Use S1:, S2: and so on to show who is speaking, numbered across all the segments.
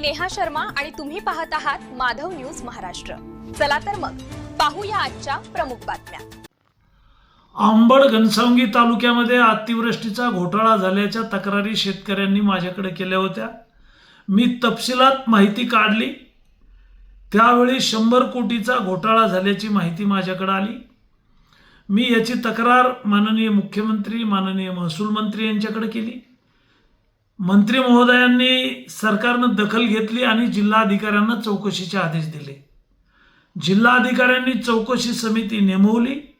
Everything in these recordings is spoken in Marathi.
S1: मी नेहा शर्मा आणि तुम्ही पाहत आहात माधव न्यूज महाराष्ट्र. चला तर मग पाहूया आजच्या प्रमुख बातम्या.
S2: आंबड घनसावंगी तालुक्यामध्ये अतिवृष्टीचा घोटाळा झाल्याच्या तक्रारी शेतकऱ्यांनी माझ्याकडे केल्या होत्या. मी तपशिलात माहिती काढली. त्यावेळी शंभर कोटीचा घोटाळा झाल्याची माहिती माझ्याकडे आली. मी याची तक्रार माननीय मुख्यमंत्री माननीय महसूल मंत्री यांच्याकडे केली. मंत्री महोदयांनी सरकारनं दखल घेतली आणि जिल्हाधिकाऱ्यांना चौकशीचे आदेश दिले. जिल्हाधिकाऱ्यांनी चौकशी समिती नेमवली.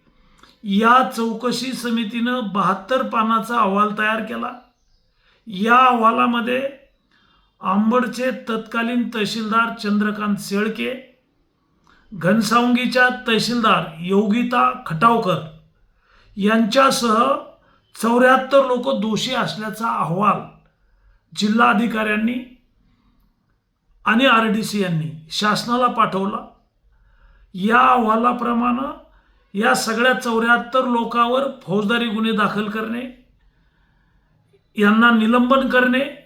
S2: या चौकशी समितीनं बहात्तर पानाचा अहवाल तयार केला. या अहवालामध्ये आंबडचे तत्कालीन तहसीलदार चंद्रकांत शेळके घनसावंगीच्या तहसीलदार योगिता खटावकर यांच्यासह चौऱ्याहत्तर लोक दोषी असल्याचा अहवाल जिल्हाधिकाऱ्यांनी आणि आर डी सी यांनी शासनाला पाठवला. या अहवालाप्रमाणे या सगळ्या चौऱ्याहत्तर लोकांवर फौजदारी गुन्हे दाखल करणे यांना निलंबन करणे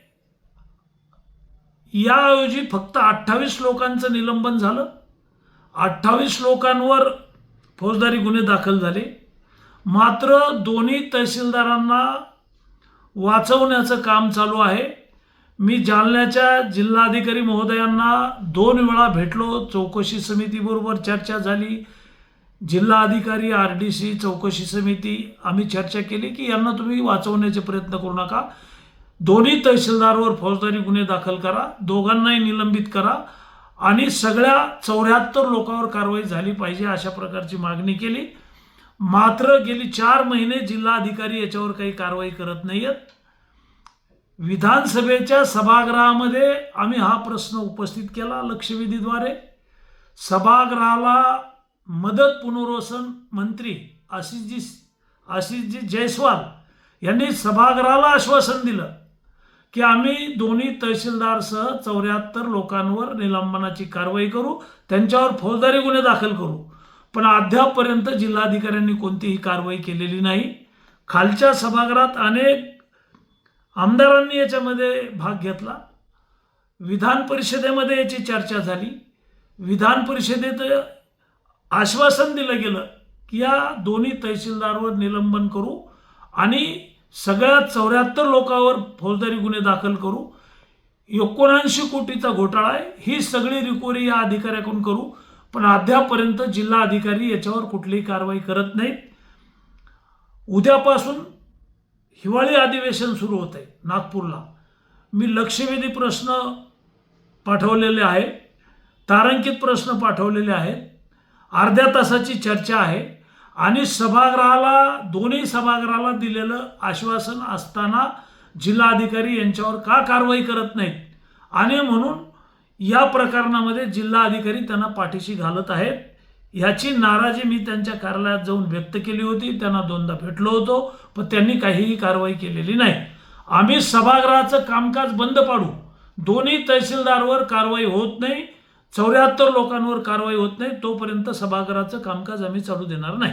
S2: याऐवजी फक्त अठ्ठावीस लोकांचं निलंबन झालं. अठ्ठावीस लोकांवर फौजदारी गुन्हे दाखल झाले. मात्र दोन्ही तहसीलदारांना वाचवण्याचं काम चालू आहे. मी जालन्याच्या जिल्हाधिकारी महोदयांना दोन वेळा भेटलो. चौकशी समितीबरोबर चर्चा झाली. जिल्हाधिकारी आर डी सी चौकशी समिती आम्ही चर्चा केली की यांना तुम्ही वाचवण्याचे प्रयत्न करू नका. दोन्ही तहसीलदारवर फौजदारी गुन्हे दाखल करा. दोघांनाही निलंबित करा. आणि सगळ्या चौऱ्याहत्तर लोकांवर कारवाई झाली पाहिजे अशा प्रकारची मागणी केली. मात्र गेली चार महिने जिल्हाधिकारी याच्यावर काही कारवाई करत नाही आहेत विधानसभेच्या सभागृहामध्ये आम्ही हा प्रश्न उपस्थित केला लक्षवेधीद्वारे. सभागृहाला मदत पुनर्वसन मंत्री आशिषजी आशिषजी जयस्वाल यांनी सभागृहाला आश्वासन दिलं की आम्ही दोन्ही तहसीलदारसह चौऱ्याहत्तर लोकांवर निलंबनाची कारवाई करू त्यांच्यावर फौजदारी गुन्हे दाखल करू. पण अद्यापपर्यंत जिल्हाधिकाऱ्यांनी कोणतीही कारवाई केलेली नाही. खालच्या सभागृहात अनेक आमदारांनी याच्यामध्ये भाग घेतला. विधान परिषदेमध्ये याची चर्चा झाली. विधान परिषदेत आश्वासन दिलं गेलं की या दोन्ही तहसीलदारवर निलंबन करू आणि सगळ्या चौऱ्याहत्तर लोकांवर फौजदारी गुन्हे दाखल करू. एकोणऐंशी कोटीचा घोटाळा आहे. ही सगळी रिकव्हरी या अधिकाऱ्याकडून करू. पण अद्यापर्यंत जिल्हा अधिकारी याच्यावर कुठलीही कारवाई करत नाहीत. उद्यापासून हिवाळी अधिवेशन सुरू होत आहे नागपूरला. मी लक्षवेधी प्रश्न पाठवलेले आहे तारांकित प्रश्न पाठवलेले आहेत. अर्ध्या तासाची चर्चा आहे. आणि सभागृहाला दोन्ही सभागृहाला दिलेलं आश्वासन असताना जिल्हाधिकारी यांच्यावर का कारवाई करत नाहीत? आणि म्हणून या प्रकरणामध्ये जिल्हा अधिकारी त्यांना पाठीशी घालत आहेत. ह्याची नाराजी मी त्यांच्या कार्यालयात जाऊन व्यक्त केली होती. त्यांना दोनदा भेटलो होतो पण त्यांनी काहीही कारवाई केलेली नाही. आम्ही सभागृहाचं कामकाज बंद पाडू. दोन्ही तहसीलदारवर कारवाई होत नाही. चौऱ्याहत्तर लोकांवर कारवाई होत नाही. तोपर्यंत सभागृहाचं कामकाज आम्ही चालू देणार नाही.